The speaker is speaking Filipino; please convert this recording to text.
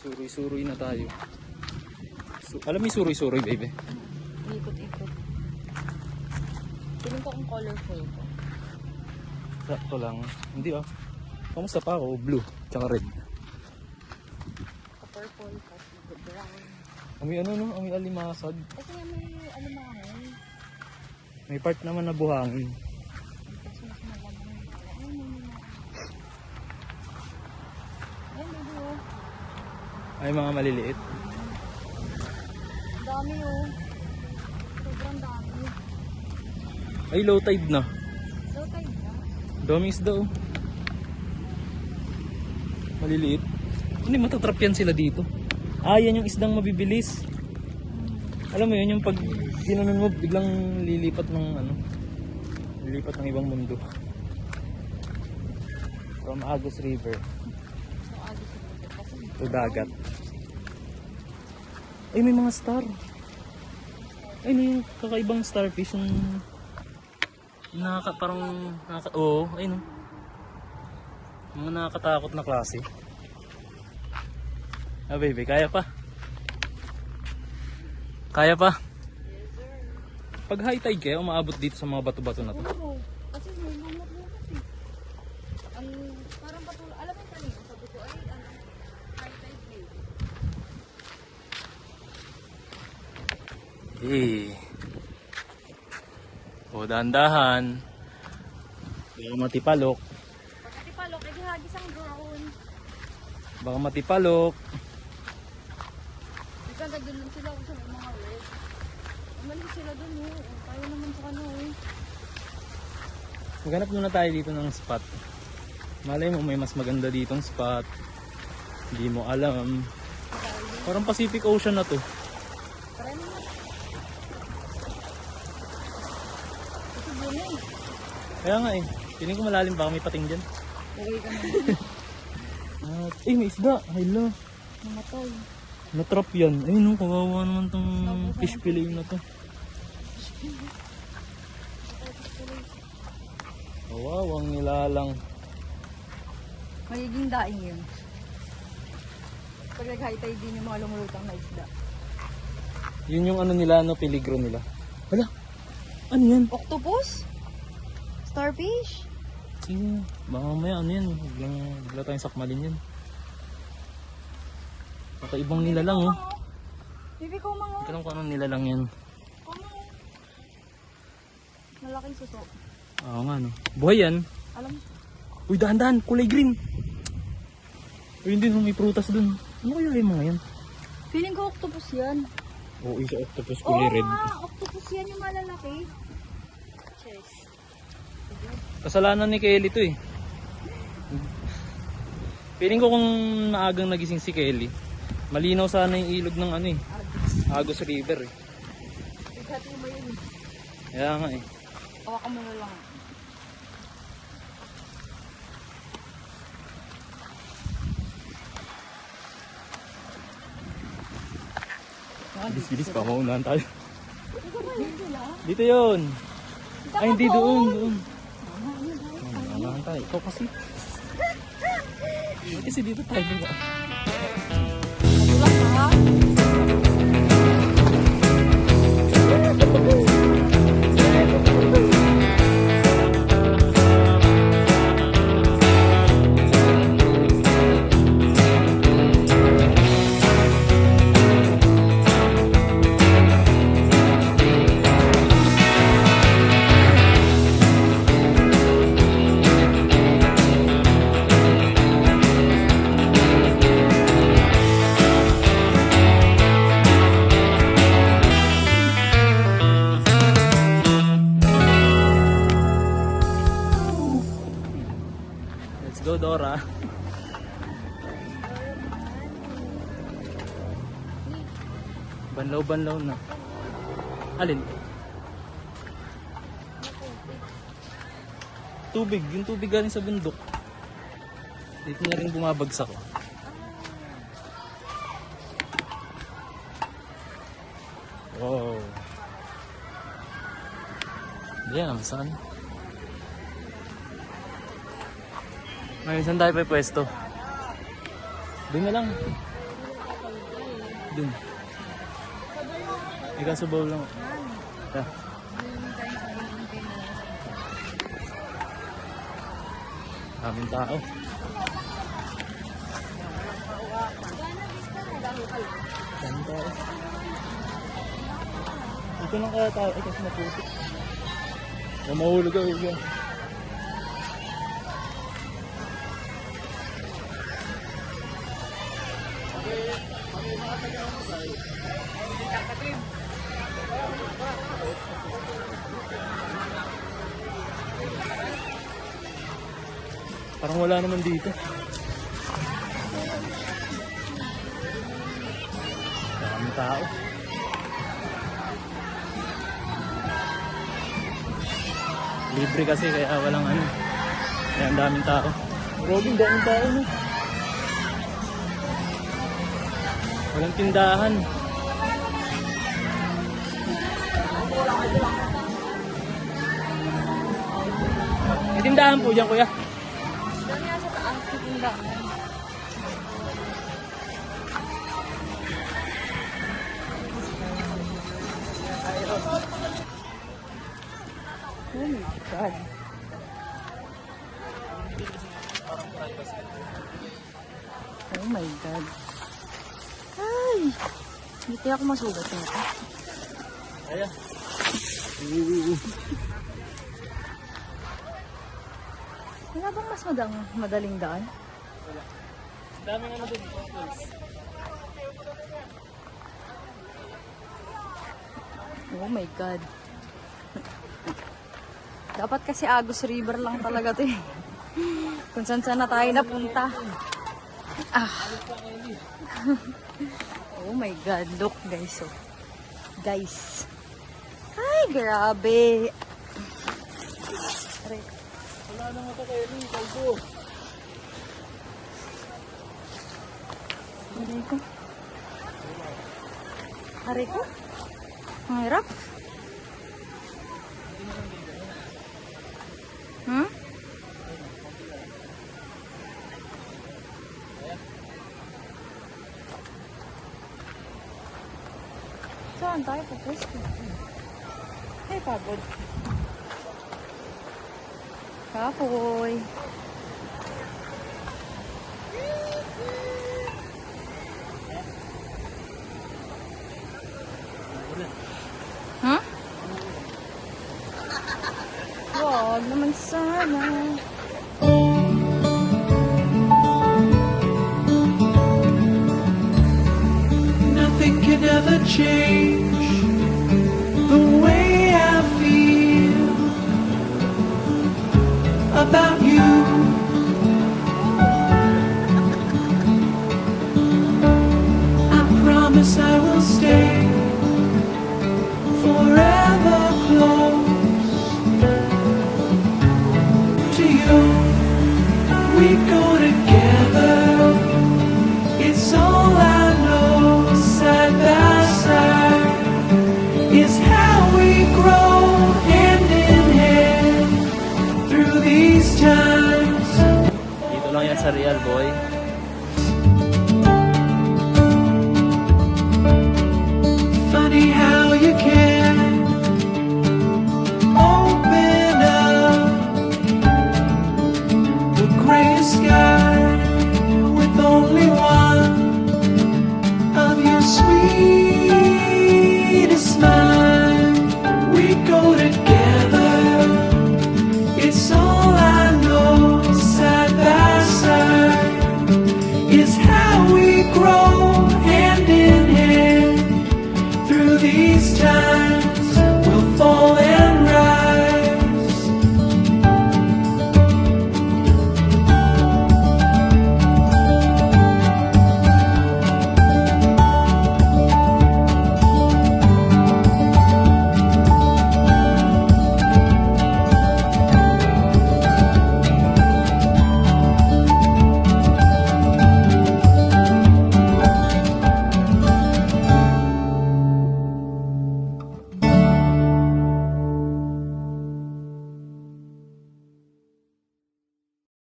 Suroy-suroy na tayo. So, alam mo suroy-suroy, baby? Ikot-ikot. Feeling ko kung colorful ko. Sakto lang. Hindi ah. Kamusta pa ako? Blue, tsaka red. Purple, kasi brown. Amoy ano no? Amoy alimasag. Kasi may mga ngayon. May part naman na buhangin. Kasi mas malamang. Ay, may mga. Ay, may oh. Ay mga maliliit. Dami oh. Sobrang dami. Ay low tide na. Low tide na. Daming isda oh. Maliliit. Hindi matatrap yan sila dito. Ah, yan yung isdang mabibilis. Alam mo yun, yung pag ginanon mo, biglang lilipat ng ano, lilipat ng ibang mundo. From Agus River So, agos na ito. To dagat. Ay, may mga star. Ay, may yung kakaibang starfish yung nakaka, parang, nakaka, oo, oh, ayun. Mga nakakatakot na klase. Ah, baby, kaya pa. Kaya pa. Pag high tide kayo, umaabot dito sa mga bato-bato na to. Kasi may lumot-lumot eh. Ang parang patuloy. Alam mo kanina, sabi ko ay ano, high tide view. Eh. O, dahan-dahan. Baka matipalok. Pagkati palok, edi hagis ang drone. Baka matipalok. Ika nagdun lang sila sa mga red. Umalis sila dun eh. Tayo naman sa kano eh. Maghanap muna tayo dito ng spot. Malay mo may mas maganda ditong spot. Hindi mo alam. Parang Pacific Ocean na to. Kaya nga eh. Piling ko malalim baka may pating dyan. Lagay ka na. At, eh may isda. Hala. Namatay. Natrap yan. Ay no, kawawa naman tong fish fillet na to. Kawawang nilalang. Magiging daing yun. Pag nag-high tide din yung mga lumulutang na isda. Yun yung ano nila, no, peligro nila. Hala, ano yan? Octopus? Starfish? Sige, baka mamaya ano yan, biglang, bigla tayong sakmalin yan. Kakaibang nila lang oh. Bibi ko mga Hindi ko alam kung anong nila lang yan. Ano? Malaking suso. Oo nga no. Buhay yan. Alam, Uy, dahan-dahan, kulay green. Uy, hindi no, may prutas dun. Ano kaya yung mga yan? feeling ko octopus yan. Oo, isa octopus Oo kulay red. nga, octopus yan yung malalaki. Chess. Kasalanan ni Kelly to eh. Feeling ko kung maagang nagising si Kelly, malinaw sana yung ilog ng ano eh, Agos River eh. Bigati mo yun. Kaya nga eh. Hawakan mo na lang. Bilis-bilis pa, maunahan tayo. Dito yun. Ay, hindi doon, doon. Maunahan tayo. Ikaw kasi. Kasi dito tayo diba? Tulak ha? Let's go, Dora. Banlaw-banlaw na. Alin? Tubig. Yung tubig galing sa bundok. Dito na rin bumabagsak. oh. Wow. Yan, saan? Ngayon, saan tayo pa pwesto? Doon na lang. Doon. Ikaw sa bowl lang. Yeah. Daming tao. Daming tao. Ito lang kaya tao. Ito sa maputik. Kung yan. Parang wala naman dito. Daming tao. Libre kasi kaya walang ano. Kaya ang daming tao. Robin, daming tao no. Walang tindahan. May tindahan po dyan kuya. Doon nga sa taas, titinda. Oh my God. Oh my God. Ay! Hindi kaya ako masugat nito. Ayan. Wala bang mas madang, madaling daan? Daming ano dun. hotels. Oh my God. Dapat kasi Agus River lang talaga to eh. Kung saan saan na tayo napunta. Ah. oh my God. Look guys. Oh. Guys. Ay, grabe. Aray. Wala na nga kayo ni Kalbo. Aray ko. Aray ko. Ang hirap. on, дай попушку. Дай побольше. Капой. Huh? Huwag naman sana. Nothing can ever change. Sa Real Boy.